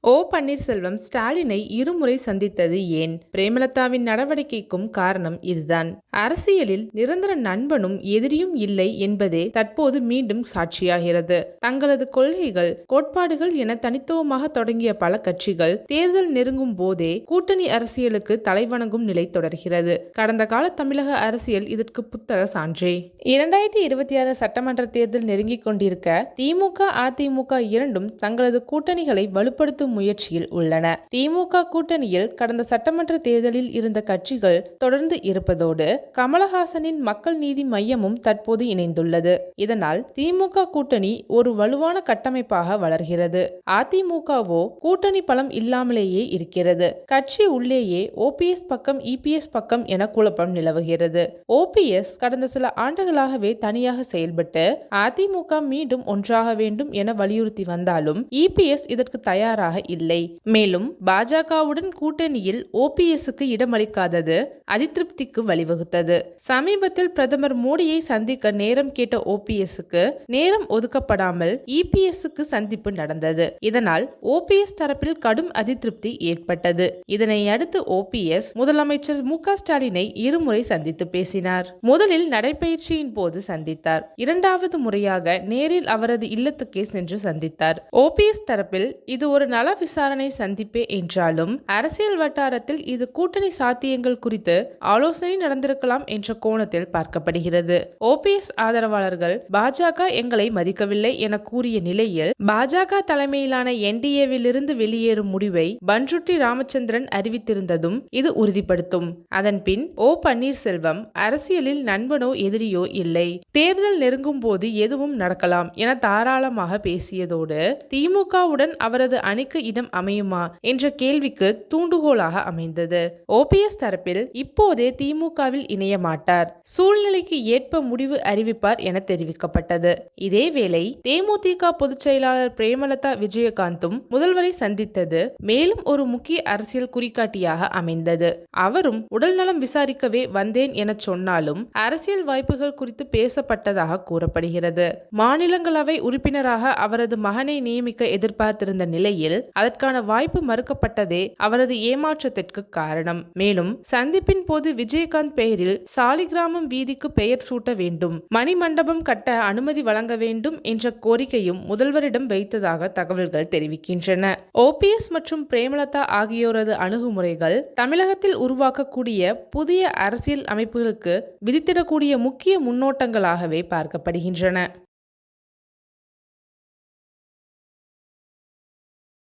ஓ பன்னீர்செல்வம் ஸ்டாலினை இருமுறை சந்தித்தது ஏன்? பிரேமலதாவின் நடவடிக்கைக்கும் காரணம் இதுதான். அரசியலில் நிரந்தர நண்பனும் எதிரியும் இல்லை என்பதே தற்போது மீண்டும் சாட்சியாகிறது. தங்களது கொள்கைகள் கோட்பாடுகள் என தனித்துவமாக தொடங்கிய பல கட்சிகள் தேர்தல் நெருங்கும் போதே கூட்டணி அரசியலுக்கு தலைவணங்கும் நிலை தொடர்கிறது. கடந்த கால தமிழக அரசியல் இதற்கு புத்தக சான்றே. இரண்டாயிரத்தி இருபத்தி ஆறு சட்டமன்ற தேர்தல் நெருங்கிக் கொண்டிருக்க திமுக அதிமுக இரண்டும் தங்களது கூட்டணிகளை வலுப்படுத்தும் முயற்சியில் உள்ளன. திமுக கூட்டணியில் கடந்த சட்டமன்ற தேர்தலில் இருந்த கட்சிகள் தொடர்ந்து இருப்பதோடு கமலஹாசனின் மக்கள் நீதி மையமும் தற்போது இணைந்துள்ளது. இதனால் திமுக கூட்டணி ஒரு வலுவான கட்டமைப்பாக வளர்கிறது. அதிமுகவோ கூட்டணி பலம் இல்லாமலேயே இருக்கிறது. கட்சி உள்ளேயே ஓபிஎஸ் பக்கம் இபிஎஸ் பக்கம் என குழப்பம் நிலவுகிறது. ஓபிஎஸ் கடந்த சில ஆண்டுகளாகவே தனியாக செயல்பட்டு அதிமுக மீண்டும் ஒன்றாக வேண்டும் என வலியுறுத்தி வந்தாலும் இபிஎஸ் இதற்கு தயாராக இல்லை. மேலும் பாஜகவுடன் கூட்டணியில் ஓபிஎஸ்க்கு இடமளிக்காதது அதிருப்திக்கு வழிவகுத்தது. சமீபத்தில் பிரதமர் மோடியை சந்திக்க நேரம் கேட்ட ஓபிஎஸ்க்கு நேரம் ஒதுக்கப்படாமல் இபிஎஸ்க்கு சந்திப்பு நடந்தது. இதனால் ஓபிஎஸ் தரப்பில் கடும் அதிருப்தி ஏற்பட்டது. இதனை அடுத்து ஓபிஎஸ் முதலமைச்சர் மு ஸ்டாலினை இருமுறை சந்தித்து பேசினார். முதலில் நடைபயிற்சியின் போது சந்தித்தார். இரண்டாவது முறையாக நேரில் அவரது இல்லத்துக்கே சென்று சந்தித்தார். ஓபிஎஸ் தரப்பில் இது ஒரு நல விசாரணை சந்திப்பே என்றாலும் அரசியல் வட்டாரத்தில் இது கூட்டணி சாத்தியங்கள் குறித்து ஆலோசனை நடந்திருக்கலாம் என்ற கோணத்தில் பார்க்கப்படுகிறது. ஓபிஎஸ் ஆதரவாளர்கள் பாஜக எங்களை மதிக்கவில்லை என கூறிய நிலையில் பாஜக தலைமையிலான என்டிஏவிலிருந்து வெளியேறும் முடிவை பன்ருட்டி ராமச்சந்திரன் அறிவித்திருந்ததும் இது உறுதிப்படுத்தும். அதன் பின் ஓ. பன்னீர்செல்வம் அரசியலில் நண்பனோ எதிரியோ இல்லை. தேர்தல் நெருங்கும் போது எதுவும் நடக்கலாம் என தாராளமாக பேசியதோடு திமுகவுடன் அவரது அணிக்கு இடம் அமையுமா? என்ற கேள்விக்கு தூண்டுகோலாக அமைந்தது. ஓபிஎஸ் தரப்பில் இப்போதே திமுகவில் இணைய மாட்டார். சூழ்நிலைக்கு ஏற்ப முடிவு அறிவிப்பார் என தெரிவிக்கப்பட்டது. இதேவேளை தேமுதிக பொதுச் செயலாளர் பிரேமலதா விஜயகாந்தும் முதல்வரை சந்தித்தது மேலும் ஒரு முக்கிய அரசியல் குறிகாட்டியாக அமைந்தது. அவரும் உடல்நலம் விசாரிக்கவே வந்தேன் என சொன்னாலும் அரசியல் வாய்ப்புகள் குறித்து பேசப்பட்டதாக கூறப்படுகிறது. மாநிலங்களவை உறுப்பினராக அவரது மகனை நியமிக்க எதிர்பார்த்திருந்த நிலையில் அதற்கான வாய்ப்பு மறுக்கப்பட்டதே அவரது ஏமாற்றத்திற்கு காரணம். மேலும் சந்திப்பின் போது விஜயகாந்த் பெயரில் சாலிகிராமம் வீதிக்கு பெயர் சூட்ட வேண்டும் மணிமண்டபம் கட்ட அனுமதி வழங்க வேண்டும் என்ற கோரிக்கையும் முதல்வரிடம் வைத்ததாக தகவல்கள் தெரிவிக்கின்றன. ஓபிஎஸ் மற்றும் பிரேமலதா ஆகியோரது அணுகுமுறைகள் தமிழகத்தில் உருவாக்கக்கூடிய புதிய அரசியல் அமைப்புகளுக்கு விதித்திடக்கூடிய முக்கிய முன்னோட்டங்களாகவே பார்க்கப்படுகின்றன.